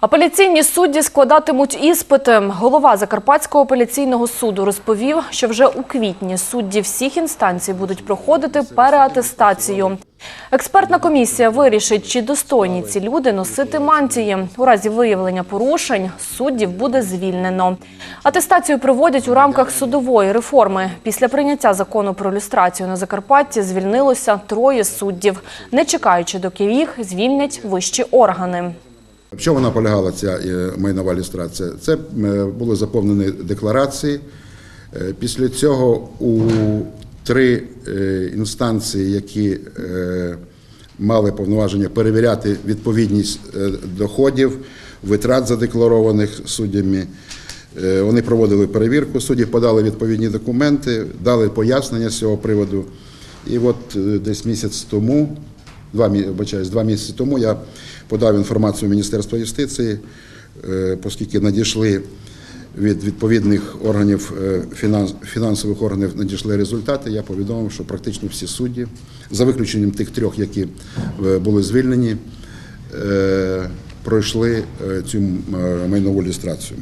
Апеляційні судді складатимуть іспити. Голова Закарпатського апеляційного суду розповів, що вже у квітні судді всіх інстанцій будуть проходити переатестацію. Експертна комісія вирішить, чи достойні ці люди носити мантії. У разі виявлення порушень суддів буде звільнено. Атестацію проводять у рамках судової реформи. Після прийняття закону про люстрацію на Закарпатті звільнилося троє суддів, не чекаючи, доки їх звільнять вищі органи. В чому вона полягала ця е, майнова люстрація? Це е, були заповнені декларації. Е, Після цього у три інстанції, які мали повноваження перевіряти відповідність доходів, витрат задекларованих суддями. Вони проводили перевірку суддів, подали відповідні документи, дали пояснення з цього приводу. І от десь місяць тому, два, вибачаюсь, два місяці тому я подав інформацію в Міністерство юстиції, е, оскільки надійшли від відповідних органів е, фінансових органів надійшли результати. Я повідомив, що практично всі судді, за виключенням тих трьох, які е, були звільнені, пройшли цю майнову люстрацію.